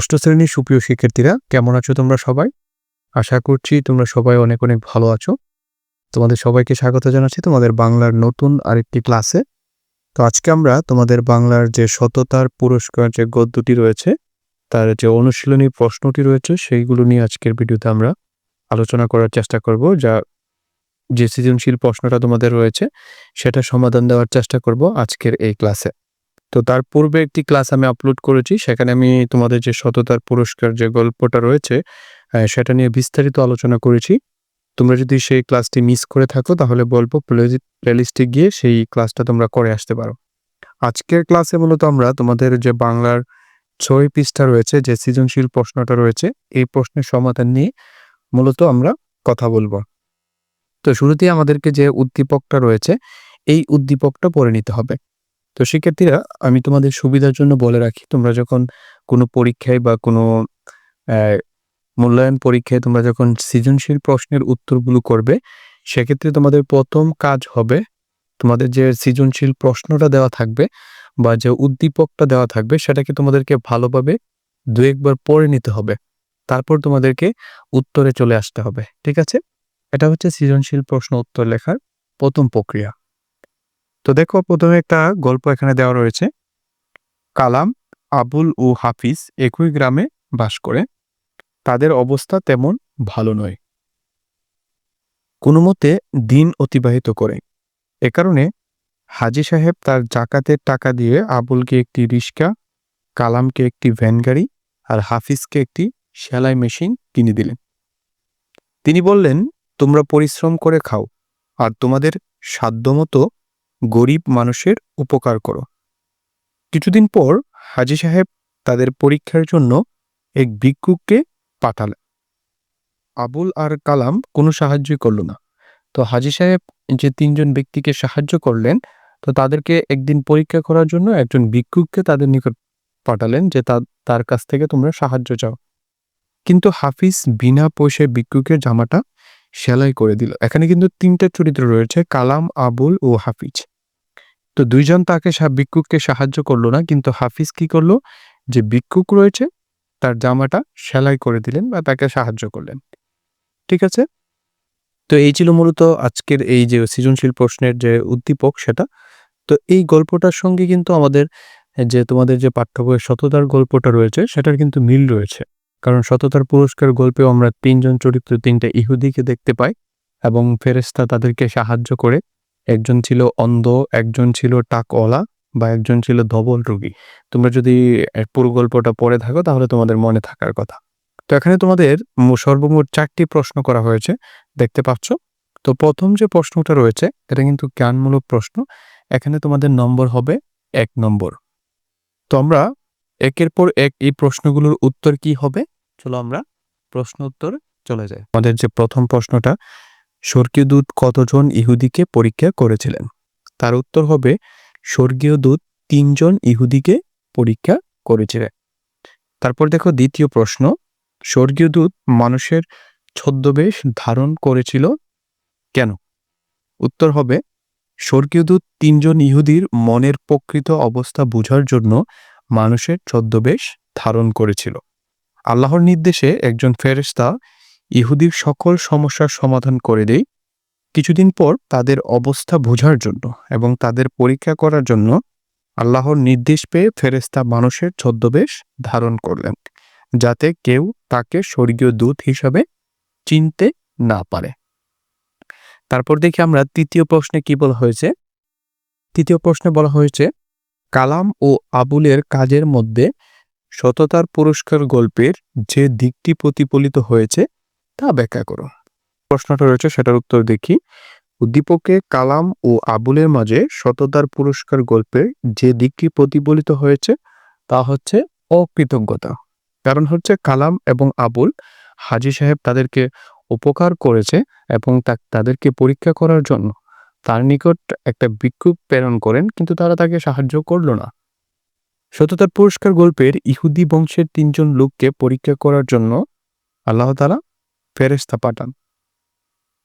ষষ্ঠ শ্রেণির সুপ্রিয় শিক্ষার্থীরা, কেমন আছো তোমরা সবাই? আশা করছি তোমরা সবাই অনেক অনেক ভালো আছো। তোমাদের সবাইকে স্বাগত জানাচ্ছি তোমাদের বাংলার নতুন আরেকটি ক্লাসে। তো আজকে আমরা তোমাদের বাংলার যে সততার পুরস্কার যে গদ্যটি রয়েছে, তার যে অনুশীলনী প্রশ্নটি রয়েছে, সেইগুলো নিয়ে আজকের ভিডিওতে আমরা আলোচনা করার চেষ্টা করব, যা যে সৃজনশীল প্রশ্নটা তোমাদের রয়েছে, সেটা সমাধান দেওয়ার চেষ্টা করব আজকের এই ক্লাসে। তো তার পূর্বে একটি ক্লাস আমি আপলোড করেছি, সেখানে আমি তোমাদের যে সততার পুরস্কার যে গল্পটা রয়েছে সেটা নিয়ে বিস্তারিত আলোচনা করেছি। তোমরা যদি সেই ক্লাসটি মিস করে থাকো, তাহলে বলব প্লেলিস্টে গিয়ে সেই ক্লাসটা তোমরা করে আসতে পারো। আজকের ক্লাসে মূলত আমরা তোমাদের যে বাংলার ছয় পৃষ্ঠা রয়েছে, যে সৃজনশীল প্রশ্নটা রয়েছে, এই প্রশ্নের সমাধান নিয়ে মূলত আমরা কথা বলব। তো শুরুতেই আমাদেরকে যে উদ্দীপকটা রয়েছে, এই উদ্দীপকটা পড়ে নিতে হবে। তো শিক্ষার্থীরা আমি তোমাদের সুবিধার জন্য বলে রাখি, তোমরা যখন কোনো পরীক্ষায় বা কোনো মূল্যায়ন পরীক্ষায় তোমরা যখন সৃজনশীল প্রশ্নের উত্তরগুলো করবে, সেক্ষেত্রে তোমাদের প্রথম কাজ হবে তোমাদের যে সৃজনশীল প্রশ্নটা দেওয়া থাকবে বা যে উদ্দীপকটা দেওয়া থাকবে সেটাকে তোমাদেরকে ভালোভাবে দু একবার পড়ে নিতে হবে। তারপর তোমাদেরকে উত্তরে চলে আসতে হবে, ঠিক আছে? এটা হচ্ছে সৃজনশীল প্রশ্ন উত্তর লেখার প্রথম প্রক্রিয়া। তো দেখো প্রথমে একটা গল্প এখানে দেওয়া রয়েছে। কালাম, আবুল ও হাফিজ একই গ্রামে বাস করে। তাদের অবস্থা তেমন ভালো নয়। কোনো মতে দিন অতিবাহিত করে। এ কারণে হাজি সাহেব তার জাকাতের টাকা দিয়ে আবুলকে একটি রিক্সা কালামকে একটি ভ্যান গাড়ি আর হাফিজকে একটি সেলাই মেশিন কিনে দিলেন। তিনি বললেন, তোমরা পরিশ্রম করে খাও আর তোমাদের সাধ্যমতো গরিব মানুষের উপকার করো। কিছুদিন পর হাজি সাহেব তাদের পরীক্ষার জন্য এক ভিক্ষুককে পাঠালেন। আবুল আর কালাম কোনো সাহায্যই করল না। তো হাজি সাহেব যে তিনজন ব্যক্তিকে সাহায্য করলেন, তো তাদেরকে একদিন পরীক্ষা করার জন্য একজন ভিক্ষুককে তাদের নিকট পাঠালেন যে তার কাছ থেকে তোমরা সাহায্য চাও। কিন্তু হাফিজ বিনা পয়সায় ভিক্ষুকের জামাটা সেলাই করে দিল। এখানে কিন্তু তিনটা চরিত্র রয়েছে, কালাম, আবুল ও হাফিজ। তো দুইজন তাকে ভিক্ষুককে সাহায্য করল না, কিন্তু হাফিজ কি করল? যে ভিক্ষুক রয়েছে, তার জামাটা সেলাই করে দিলেন বা তাকে সাহায্য করলেন। ঠিক আছে? তো এই ছিল মূলত আজকের এই যে সৃজনশীল প্রশ্নের যে উদ্দীপক সেটা। তো এই গল্পটার সঙ্গে কিন্তু আমাদের, যে তোমাদের যে পাঠ্য বইয়ের সততার গল্পটা রয়েছে, সেটার কিন্তু মিল রয়েছে। কারণ সততার পুরস্কার গল্পেও আমরা তিনজন চরিত্র তিনটা ইহুদিকে দেখতে পাই এবং ফেরেস্তা তাদেরকে সাহায্য করে একজন ছিল অন্ধ, একজন ছিল টাকওয়ালা বা একজন ছিল ধবল রোগী। তোমরা যদি পুরো গল্পটা পড়ে থাকো, তাহলে তোমাদের মনে থাকার কথা। তো এখানে তোমাদের সর্বমোট চারটি প্রশ্ন করা হয়েছে। দেখতে পাচ্ছ? তো প্রথম যে প্রশ্নটা রয়েছে, এটা কিন্তু জ্ঞানমূলক প্রশ্ন। এখানে তোমাদের নম্বর হবে এক নম্বর। তো আমরা একের পর এক এই প্রশ্নগুলোর উত্তর কি হবে? চলো আমরা প্রশ্ন উত্তর চলে যাই। আমাদের যে প্রথম প্রশ্নটা স্বর্গীয় দূত কতজন ইহুদিকে পরীক্ষা করেছিলেন? তার উত্তর হবে, স্বর্গীয় দূত তিনজন ইহুদিকে পরীক্ষা করেছিলেন। তারপর দেখো দ্বিতীয় প্রশ্ন, স্বর্গীয় দূত মানুষের ছদ্মবেশ ধারণ করেছিল কেন? উত্তর হবে, স্বর্গীয় দূত তিনজন ইহুদির মনের প্রকৃত অবস্থা বোঝার জন্য মানুষের ছদ্মবেশ ধারণ করেছিল। আল্লাহর নির্দেশে একজন ফেরেশতা ইহুদির সকল সমস্যার সমাধান করে দেয় কিছুদিন পর তাদের অবস্থা বোঝার জন্য এবং তাদের পরীক্ষা করার জন্য আল্লাহর নির্দেশ পেয়ে ফেরেশতা মানুষের ছদ্মবেশ ধারণ করলেন, যাতে কেউ তাকে স্বর্গীয় দূত হিসাবে চিনতে না পারে। তারপর দেখি আমরা তৃতীয় প্রশ্নে কি বলা হয়েছে? তৃতীয় প্রশ্নে বলা হয়েছে, কালাম ও আবুলের কাজের মধ্যে সততার পুরস্কার গল্পের যে দিকটি প্রতিফলিত হয়েছে তা ব্যাখ্যা করো। প্রশ্নটা রয়েছে, সেটার উত্তর দেখি। উদ্দীপকে কালাম ও আবুলের মাঝে সততার পুরস্কার গল্পের যে দিকটি প্রতিফলিত হয়েছে, তা হচ্ছে অকৃতজ্ঞতা। কারণ হচ্ছে কালাম এবং আবুল হাজি সাহেব তাদেরকে উপকার করেছে এবং তাদেরকে পরীক্ষা করার জন্য। তার নিকট একটা ভিক্ষুক প্রেরণ করেন, কিন্তু তারা তাকে সাহায্য করল না। সততার পুরস্কার গল্পের ইহুদি বংশের তিনজন লোককে পরীক্ষা করার জন্য আল্লাহ তালা ফেরেস্তা পাঠান।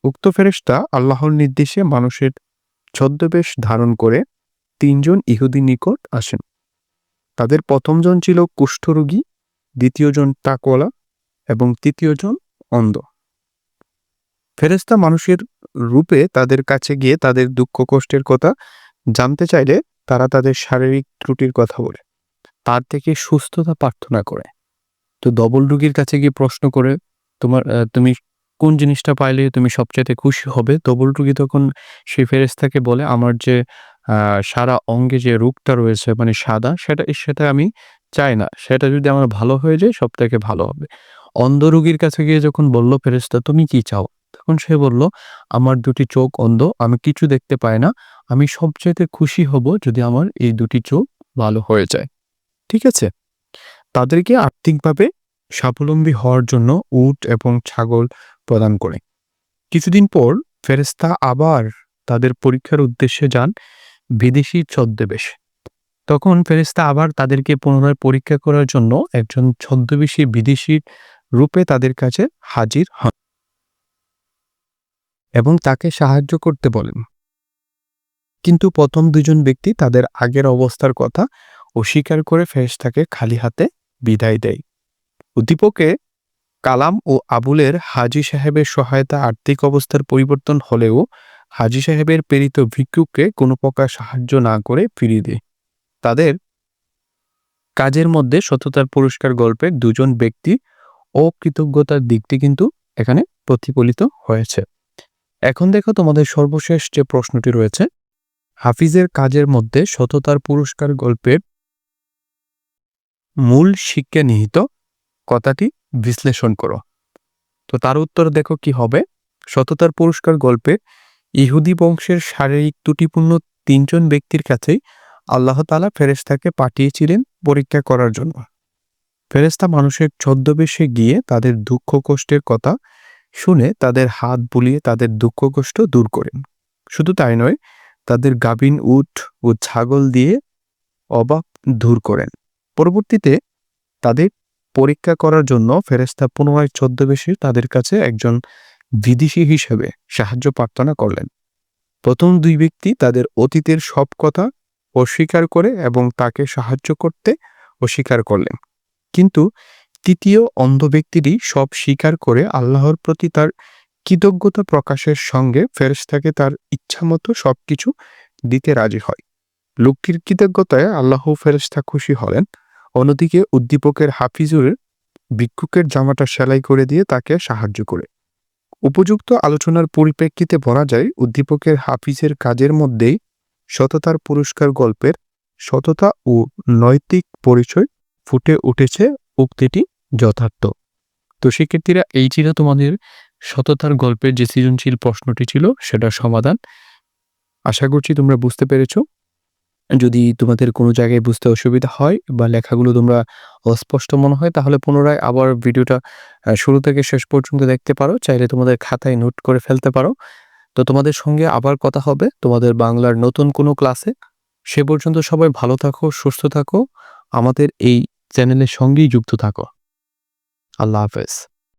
উক্ত ফেরেশতা আল্লাহর নির্দেশে মানুষের ছদ্মবেশ ধারণ করে তিনজন ইহুদি নিকট আসেন। তাদের প্রথমজন ছিল কুষ্ঠরোগী, দ্বিতীয়জন তাকওয়ালা এবং তৃতীয়জন অন্ধ। ফেরেশতা মানুষের রূপে তাদের কাছে গিয়ে তাদের দুঃখ কষ্টের কথা জানতে চাইলে তারা তাদের শারীরিক ত্রুটির কথা বলে। তার থেকে সুস্থতা প্রার্থনা করে। তো ডবল রুগীর কাছে গিয়ে প্রশ্ন করে তোমার তুমি কোন জিনিসটা পাইলে তুমি সবচাইতে খুশি হবে? রুগী তখন সেই ফেরেশতাকে বলে, আমার যে সারা অঙ্গে যে রূপটা রয়েছে মানে সাদা, সেটা সেটা আমি চাই না। সেটা যদি আমার ভালো হয়ে যায় সব থেকে ভালো হবে। অন্ধ রুগীর কাছে গিয়ে যখন বলল ফেরেশতা, তুমি কি চাও? তখন সে বলল, আমার দুটি চোখ অন্ধ, আমি কিছু দেখতে পাই না। আমি সবচাইতে খুশি হব যদি আমার এই দুটি চোখ ভালো হয়ে যায়। ঠিক আছে? তাদেরকে আর্থিকভাবে স্বাবলম্বী হওয়ার জন্য উট এবং ছাগল প্রদান করে। কিছুদিন পর ফেরেশতা আবার তাদের পরীক্ষার উদ্দেশ্যে যান বিদেশি ছদ্মবেশ। তখন ফেরেশতা আবার তাদেরকে পুনরায় পরীক্ষা করার জন্য একজন ছদ্মবেশী বিদেশি রূপে তাদের কাছে হাজির হন এবং তাকে সাহায্য করতে বলেন। কিন্তু প্রথম দুজন ব্যক্তি তাদের আগের অবস্থার কথা অস্বীকার করে ফেরেশতাকে খালি হাতে বিদায় দেয়। উদ্দীপকে কালাম ও আবুলের হাজি সাহেবের সহায়তা আর্থিক অবস্থার পরিবর্তন হলেও হাজি সাহেবের প্রেরিত ভিক্ষুককে কোনো প্রকার সাহায্য না করে ফিরিয়ে দেয়। তাদের কাজের মধ্যে সততার পুরস্কার গল্পের দুজন ব্যক্তি ও কৃতজ্ঞতার দিকটি কিন্তু এখানে প্রতিফলিত হয়েছে। এখন দেখো তোমাদের সর্বশেষ যে প্রশ্নটি রয়েছে, হাফিজের কাজের মধ্যে সততার পুরস্কার গল্পের মূল শিক্ষা নিহিত কথাটি বিশ্লেষণ করো। তো তার উত্তর দেখো কি হবে? সততার পুরস্কার গল্পে ইহুদি বংশের শারীরিক ত্রুটিপূর্ণ তিনজন ব্যক্তির কাছেই আল্লাহ তালা ফেরেস্তাকে পাঠিয়েছিলেন পরীক্ষা করার জন্য। ফেরেস্তা মানুষের ছদ্মবেশে গিয়ে তাদের দুঃখ কষ্টের কথা শুনে তাদের হাত বুলিয়ে তাদের দুঃখ কষ্ট দূর করেন। শুধু তাই নয়, তাদের গাভিন উট ও ছাগল দিয়ে অবাক দূর করেন। পরবর্তীতে তাদের পরীক্ষা করার জন্য ফেরেস্তা পুনরায় ছদ্মবেশে তাদের কাছে একজন বিদেশি হিসেবে সাহায্য প্রার্থনা করলেন। প্রথম দুই ব্যক্তি তাদের অতীতের সব কথা অস্বীকার করে এবং তাকে সাহায্য করতে অস্বীকার করলেন। কিন্তু তৃতীয় অন্ধ ব্যক্তিটি সব স্বীকার করে আল্লাহর প্রতি তার কৃতজ্ঞতা প্রকাশের সঙ্গে ফেরেশতাকে তার ইচ্ছামতো সবকিছু দিতে রাজি হয়। লোকটির কৃতজ্ঞতায় আল্লাহ ফেরেশতা খুশি হলেন। অন্যদিকে উদ্দীপকের হাফিজুর ভিক্ষুকের জামাটা সেলাই করে দিয়ে তাকে সাহায্য করে। উপযুক্ত আলোচনার পরিপ্রেক্ষিতে বলা যায়, উদ্দীপকের হাফিজের কাজের মধ্যেই সততার পুরস্কার গল্পের সততা ও নৈতিক পরিচয় ফুটে উঠেছে উক্তিটি যথার্থ। তো শিক্ষার্থীরা এই ছিল তোমাদের সততার গল্পের যে সৃজনশীল প্রশ্নটি ছিল, সেটার সমাধান। আশা করছি তোমরা বুঝতে পেরেছ। যদি তোমাদের কোনো জায়গায় বুঝতে অসুবিধা হয় বা লেখাগুলো তোমরা অস্পষ্ট মনে হয়, তাহলে পুনরায় আবার ভিডিওটা শুরু থেকে শেষ পর্যন্ত দেখতে পারো। চাইলে তোমাদের খাতায় নোট করে ফেলতে পারো। তো তোমাদের সঙ্গে আবার কথা হবে। তোমাদের বাংলার নতুন কোনো ক্লাসে। সে পর্যন্ত সবাই ভালো থাকো, সুস্থ থাকো। আমাদের এই চ্যানেলের সঙ্গেই যুক্ত থাকো। আল্লাহ হাফেজ।